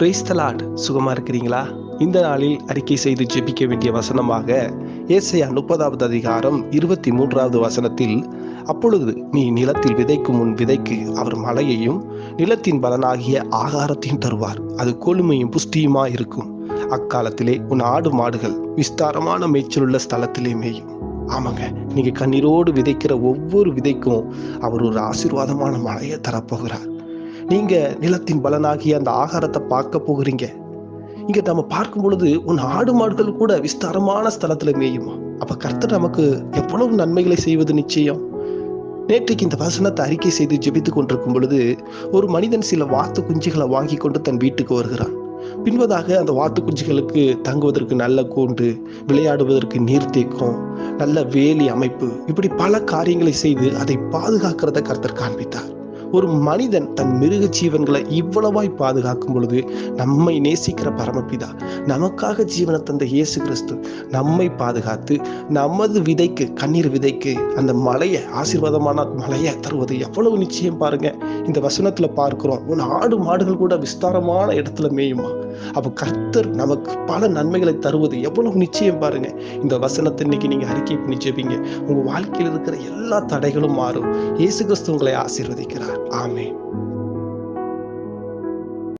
Praise the Lord சுகமா இருக்கிறீங்களா? இந்த நாளில் அறிக்கை செய்து ஜெபிக்க வேண்டிய வசனமாக ஏசையா முப்பதாவது அதிகாரம் இருபத்தி மூன்றாவது வசனத்தில் அப்பொழுது நீ நிலத்தில் விதைக்கும் முன் விதைக்கு அவர் மலையையும் நிலத்தின் பலனாகிய ஆகாரத்தையும் தருவார். அது கொழுமையும் புஷ்டியுமா இருக்கும். அக்காலத்திலே உன் ஆடு மாடுகள் விஸ்தாரமான மேய்ச்சலுள்ள ஸ்தலத்திலே மேயும். ஆமாங்க நீங்க கண்ணீரோடு விதைக்கிற ஒவ்வொரு விதைக்கும் அவர் ஒரு ஆசீர்வாதமான மழையை தரப்போகிறார். நீங்க நிலத்தின் பலனாகிய அந்த ஆகாரத்தை பார்க்க போகிறீங்க. இங்க நம்ம பார்க்கும் பொழுது உன் ஆடு மாடுகள் கூட விஸ்தாரமான ஸ்தலத்துல மேயுமா? அப்ப கர்த்தர் நமக்கு எவ்வளவு நன்மைகளை செய்வது நிச்சயம்? நேற்றைக்கு இந்த வசனத்தை அறிக்கை செய்து ஜெபித்து கொண்டிருக்கும் பொழுது ஒரு மனிதன் சில வாத்து குஞ்சுகளை வாங்கி கொண்டு தன் வீட்டுக்கு வருகிறான். பின்பதாக அந்த வாத்து குஞ்சுகளுக்கு தங்குவதற்கு நல்ல கூண்டு விளையாடுவதற்கு நீர்த்தேக்கம் நல்ல வேலி அமைப்பு இப்படி பல காரியங்களை செய்து அதை பாதுகாக்கிறத கர்த்தர் காண்பித்தார். ஒரு மனிதன் தன் மிருக ஜீவன்களை இவ்வளவாய் பாதுகாக்கும் பொழுது நம்மை நேசிக்கிற பரமபிதா நமக்காக ஜீவனை தந்த இயேசு கிறிஸ்து நம்மை பாதுகாத்து நமது விதைக்கு கண்ணீர் விதைக்கு அந்த மலையை ஆசீர்வாதமான மலையை தருவது எவ்வளவு நிச்சயம் பாருங்க. இந்த வசனத்துல பார்க்கிறோம் உன் ஆடு மாடுகள் கூட விஸ்தாரமான இடத்துல மேயுமா? அப்போ கர்த்தர் நமக்கு பல நன்மைகளை தருவது எவ்வளவு நிச்சயம் பாருங்க. இந்த வசனத்தை இன்னைக்கு நீங்க அறிக்கை பண்ணி ஜெபிங்க. உங்க வாழ்க்கையில் இருக்கிற எல்லா தடைகளும் மாறும். இயேசு கிறிஸ்து உங்களை ஆசீர்வதிக்கிறார். Amém.